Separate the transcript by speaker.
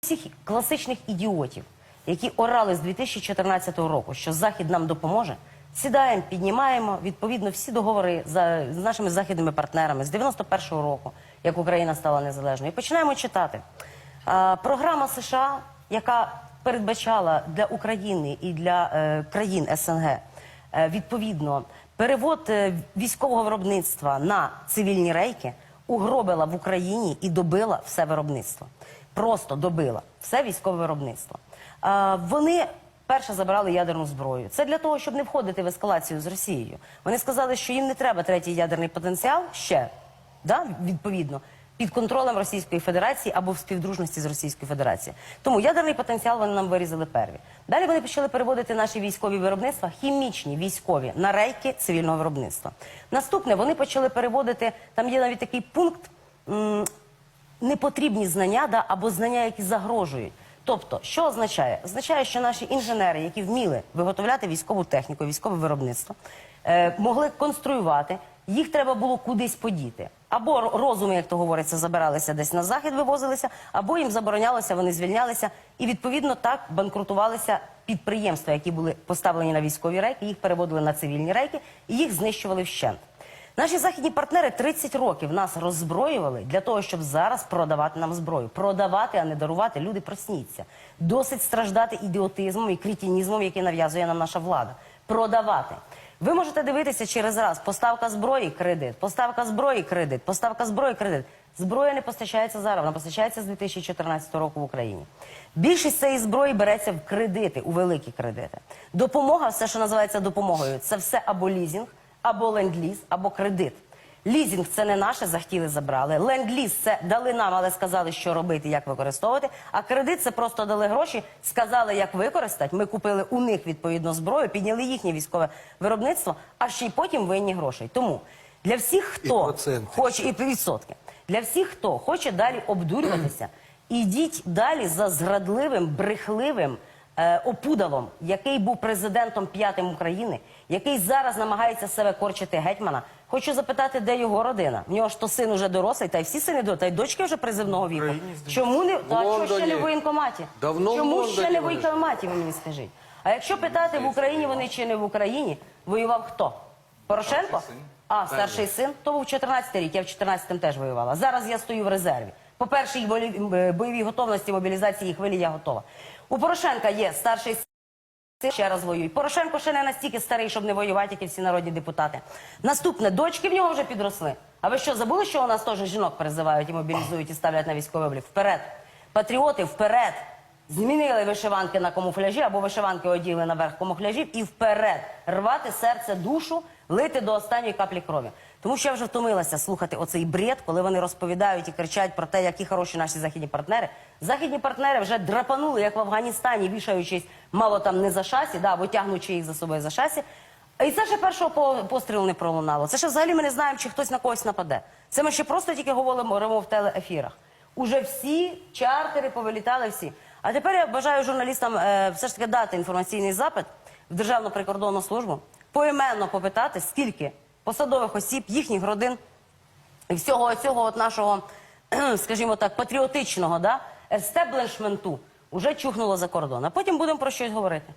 Speaker 1: всіх класичних ідіотів, які орали з 2014 року, що Захід нам допоможе, сідаємо, піднімаємо відповідно всі договори за, з нашими західними партнерами з 91-го року, як Україна стала незалежною, і починаємо читати. А, програма США, яка передбачала для України і для е, країн СНГ е, відповідно перевод е, військового виробництва на цивільні рейки, угробила в Україні і добила все виробництво. Просто добила все військове виробництво. Вони перше забрали ядерну зброю. Це для того, щоб не входити в ескалацію з Росією. Вони сказали, що їм не треба третій ядерний потенціал ще да, відповідно. Під контролем Російської Федерації або в співдружності з Російською Федерацією. Тому ядерний потенціал вони нам вирізали перві. Далі вони почали переводити наші військові виробництва, хімічні військові, на рейки цивільного виробництва. Наступне вони почали переводити, там є навіть такий пункт. Непотрібні знання да, або знання, які загрожують. Тобто, що означає? Означає, що наші інженери, які вміли виготовляти військову техніку, військове виробництво, е, могли конструювати, їх треба було кудись подіти. Або розуми, як то говориться, забиралися десь на захід, вивозилися, або їм заборонялося, вони звільнялися, і відповідно так банкрутувалися підприємства, які були поставлені на військові рейки, їх переводили на цивільні рейки і їх знищували вщент. Наші західні партнери 30 років нас роззброювали для того, щоб зараз продавати нам зброю. Продавати, а не дарувати. Люди просніться. Досить страждати ідіотизмом і критінізмом, який нав'язує нам наша влада. Продавати. Ви можете дивитися через раз: поставка зброї кредит, поставка зброї кредит, поставка зброї кредит. Зброя не постачається зараз, вона постачається з 2014 року в Україні. Більшість цієї зброї береться в кредити, у великі кредити. Допомога, все, що називається допомогою, це все або лізінг, або ленд-ліз, або кредит. Лізінг це не наше, захотіли, забрали. Ленд-ліз це дали нам, але сказали, що робити, як використовувати. А кредит це просто дали гроші, сказали, як використати. Ми купили у них відповідно зброю, підняли їхнє військове виробництво, а ще й потім винні грошей. Тому для всіх, хто
Speaker 2: проценти.
Speaker 1: хоче і відсотки, для всіх, хто хоче далі обдурюватися, ідіть далі за зрадливим, брехливим е, опудалом, який був президентом п'ятим України, який зараз намагається себе корчити гетьмана. Хочу запитати, де його родина? В нього ж то син уже дорослий, та й всі сини до та й дочки вже призивного віку. Чому не та чого ще не в воєнкоматі?
Speaker 2: Давно в
Speaker 1: Чому ще не в воєнкоматі? Ви мені скажіть. А якщо питати в Україні, вони чи не в Україні, воював хто? Порошенко? А, старший син, то був 14 рік, я в 14-му теж воювала. Зараз я стою в резерві. По першій їх бойові бойовій готовності мобілізації хвилі я готова. У Порошенка є старший син, ще раз воюють. Порошенко ще не настільки старий, щоб не воювати, як і всі народні депутати. Наступне, дочки в нього вже підросли. А ви що, забули, що у нас теж жінок призивають і мобілізують і ставлять на військовий облік? Вперед! Патріоти, вперед! Змінили вишиванки на камуфляжі або вишиванки оділи наверх камуфляжів і вперед рвати серце, душу, лити до останньої каплі крові. Тому що я вже втомилася слухати оцей бред, коли вони розповідають і кричать про те, які хороші наші західні партнери. Західні партнери вже драпанули, як в Афганістані, вішаючись мало там не за шасі, да, витягнучи їх за собою за шасі. І це ще першого пострілу не пролунало. Це ще взагалі ми не знаємо, чи хтось на когось нападе. Це ми ще просто тільки говоримо в телеефірах. Уже всі чартери повилітали всі. А тепер я бажаю журналістам е, все ж таки дати інформаційний запит в Державну прикордонну службу, поіменно попитати, скільки посадових осіб, їхніх родин і всього цього от нашого, скажімо так, патріотичного да, естеблішменту вже чухнуло за кордон. А потім будемо про щось говорити.